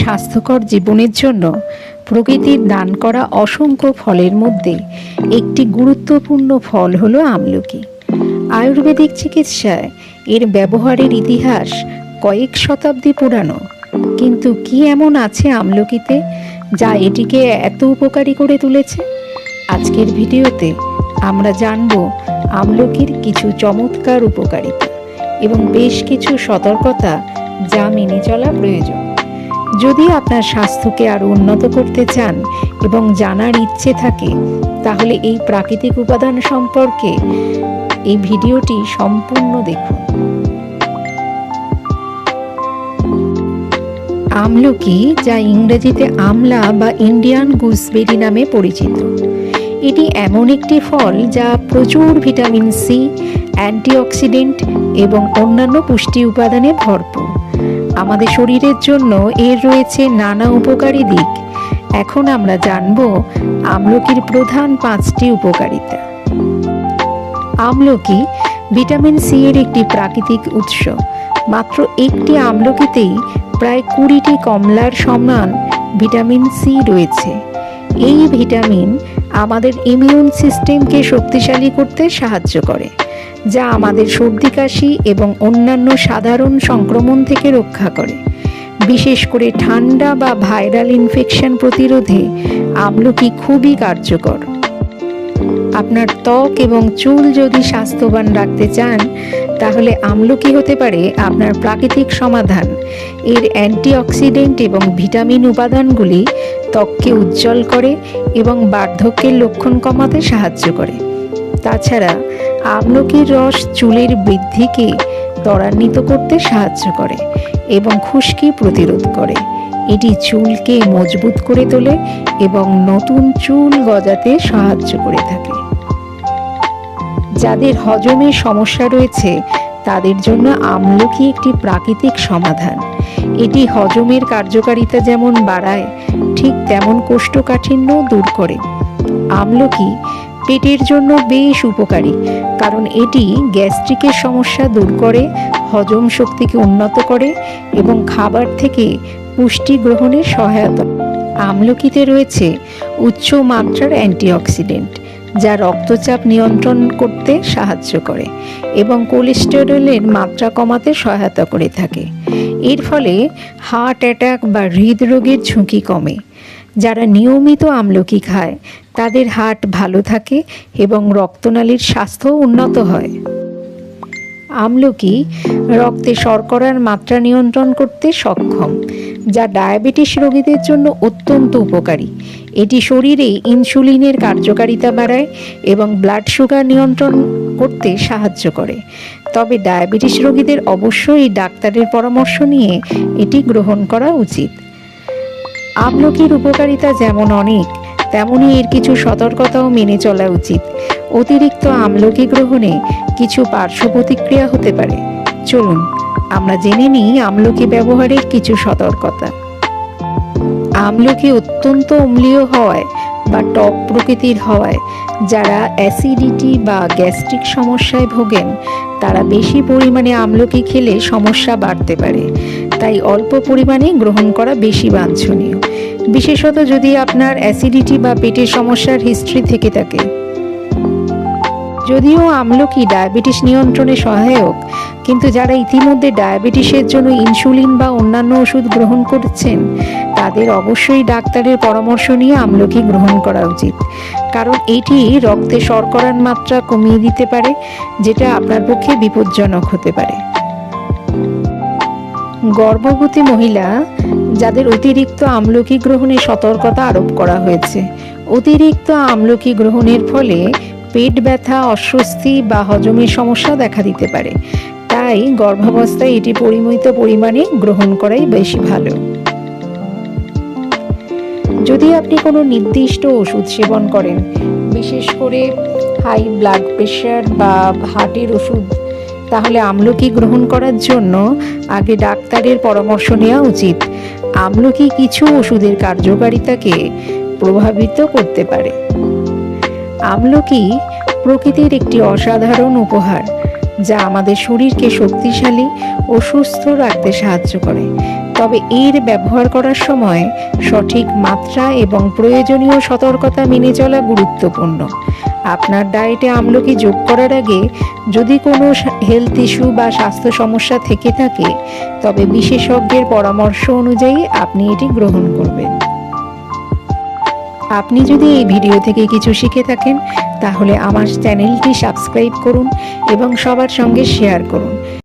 স্বাস্থ্যকর জীবনের জন্য প্রকৃতির দান করা অসংখ্য ফলের মধ্যে একটি গুরুত্বপূর্ণ ফল হলো আমলকি। আয়ুর্বেদিক চিকিৎসায় এর ব্যবহারের ইতিহাস কয়েক শতাব্দী পুরানো। কিন্তু কি এমন আছে আমলকিতে যা এটিকে এত উপকারী করে তুলেছে? আজকের ভিডিওতে আমরা জানব আমলকির কিছু চমৎকার উপকারিতা এবং বেশ কিছু সতর্কতা যা মেনে চলা প্রয়োজন। যদি আপনার স্বাস্থ্যকে আরও উন্নত করতে চান এবং জানার ইচ্ছে থাকে, তাহলে এই প্রাকৃতিক উপাদান সম্পর্কে এই ভিডিওটি সম্পূর্ণ দেখুন। আমলকি, যা ইংরেজিতে আমলা বা ইন্ডিয়ান গুসবেরি নামে পরিচিত। এটি এমন একটি ফল যা প্রচুর ভিটামিন সি, অ্যান্টিঅক্সিডেন্ট এবং অন্যান্য পুষ্টি উপাদানে ভরপুর। আমাদের শরীরের জন্য এর রয়েছে নানা উপকারী দিক। এখন আমরা জানব আমলকির প্রধান পাঁচটি উপকারিতা। আমলকি ভিটামিন সি এর একটি প্রাকৃতিক উৎস। মাত্র একটি আমলকিতেই প্রায় কুড়িটি কমলার সমান ভিটামিন সি রয়েছে। এই ভিটামিন আমাদের ইমিউন সিস্টেমকে শক্তিশালী করতে সাহায্য করে। যা আমাদের সর্দি কাশি এবং অন্যান্য সাধারণ সংক্রমণ থেকে রক্ষা করে। বিশেষ করে ঠান্ডা বা ভাইরাল ইনফেকশন প্রতিরোধে আমলকি খুবই কার্যকর। আপনার ত্বক এবং চুল যদি স্বাস্থ্যবান রাখতে চান, তাহলে আমলকি হতে পারে আপনার প্রাকৃতিক সমাধান। এর অ্যান্টিঅক্সিডেন্ট এবং ভিটামিন উপাদানগুলি ত্বককে উজ্জ্বল করে এবং বার্ধক্যের লক্ষণ কমাতে সাহায্য করে। তাছাড়া আমলকির রস চুলের বৃদ্ধিকে ত্বরান্বিত করতে সাহায্য করে এবং খুশকি প্রতিরোধ করে। এটি চুলকে মজবুত করে তোলে এবং নতুন চুল গজাতে সাহায্য করে থাকে। যাদের হজমের সমস্যা রয়েছে, তাদের জন্য আমলকি একটি প্রাকৃতিক সমাধান। এটি হজমের কার্যকারিতা যেমন বাড়ায়, ঠিক তেমন কোষ্ঠকাঠিন্য দূর করে। আমলকি পেটের জন্য বেশ উপকারী, কারণ এটি গ্যাস্ট্রিকের সমস্যা দূর করে, হজম শক্তিকে উন্নত করে এবং খাবার থেকে পুষ্টি গ্রহণে সহায়তা আমলকিতে রয়েছে উচ্চ মাত্রার অ্যান্টিঅক্সিডেন্ট, যা রক্তচাপ নিয়ন্ত্রণ করতে সাহায্য করে এবং কোলেস্টেরলের মাত্রা কমাতে সহায়তা করে থাকে। এর ফলে হার্ট অ্যাটাক বা হৃদরোগের ঝুঁকি কমে, যারা নিয়মিত আমলকি খায় তাদের হার্ট ভালো থাকে এবং রক্তনালীর স্বাস্থ্য উন্নত হয়। আমলকি রক্তে শর্করার মাত্রা নিয়ন্ত্রণ করতে সক্ষম, যা ডায়াবেটিস রোগীদের জন্য অত্যন্ত উপকারী। এটি শরীরে ইনসুলিনের কার্যকারিতা বাড়ায় এবং ব্লাড সুগার নিয়ন্ত্রণ করতে সাহায্য করে। তবে ডায়াবেটিস রোগীদের অবশ্যই ডাক্তারের পরামর্শ নিয়ে এটি গ্রহণ করা উচিত। আমলকির উপকারিতা যেমন অনেক তেমনি এর কিছু সতর্কতাও মেনে চলা উচিত। অতিরিক্ত আমলকি গ্রহণে কিছু পার্শ্ব প্রতিক্রিয়া হতে পারে। চলুন, আমরা জেনে নিই আমলকি ব্যবহারের কিছু সতর্কতা। আমলকি অত্যন্ত অম্লীয় হওয়ায় বা টক প্রকৃতির হওয়ায় যারা অ্যাসিডিটি বা গ্যাস্ট্রিক সমস্যায় ভোগেন, তারা বেশি পরিমাণে আমলকি খেলে সমস্যা বাড়তে পারে। তাই অল্প পরিমাণে গ্রহণ করা বেশি বাঞ্ছনীয়। বিশেষত যদি আপনার অ্যাসিডিটি বা পেটের সমস্যার হিস্ট্রি থেকে থাকে। যদিও আমলকি ডায়াবেটিস নিয়ন্ত্রণে সহায়ক, কিন্তু যারা ইতিমধ্যে ডায়াবেটিসের জন্য ইনসুলিন বা অন্যান্য ওষুধ গ্রহণ করছেন, তাদের অবশ্যই ডাক্তারের পরামর্শ নিয়ে আমলকি গ্রহণ করা উচিত। কারণ এটি রক্তে শর্করার মাত্রা কমিয়ে দিতে পারে, যেটা আপনার পক্ষে বিপজ্জনক হতে পারে। গর্ভবতী মহিলা যাদের অতিরিক্ত আমলকি গ্রহণে সতর্কতা আরোপ করা হয়েছে। অতিরিক্ত আমলকি গ্রহণের ফলে পেট ব্যথা, অস্বস্তি বা হজমের সমস্যা দেখা দিতে পারে। তাই গর্ভাবস্থায় এটি পরিমিত পরিমাণে গ্রহণ করাই বেশি ভালো। যদি আপনি কোনো নির্দিষ্ট ওষুধ সেবন করেন, বিশেষ করে হাই ব্লাড প্রেশার বা হার্টের ওষুধ তাহলে আমলকি গ্রহণ করার জন্য আগে ডাক্তারের পরামর্শ নেওয়া উচিত। আমলকি কিছু ওষুধের কার্যকারিতাকে প্রভাবিত করতে পারে। আমলকি প্রকৃতির একটি অসাধারণ উপহার, যা আমাদের শরীরকে শক্তিশালী ও সুস্থ রাখতে সাহায্য করে। তবে এর ব্যবহার করার সময় সঠিক মাত্রা এবং প্রয়োজনীয় সতর্কতা মেনে চলা গুরুত্বপূর্ণ। আপনার ডায়েটে আমলকি যোগ করার আগে যদি কোনো হেলথ ইস্যু বা স্বাস্থ্য সমস্যা থেকে থাকে, তবে বিশেষজ্ঞের পরামর্শ অনুযায়ী আপনি এটি গ্রহণ করবেন। আপনি যদি এই ভিডিও থেকে কিছু শিখে থাকেন, তাহলে আমার চ্যানেলটি সাবস্ক্রাইব করুন এবং সবার সঙ্গে শেয়ার করুন।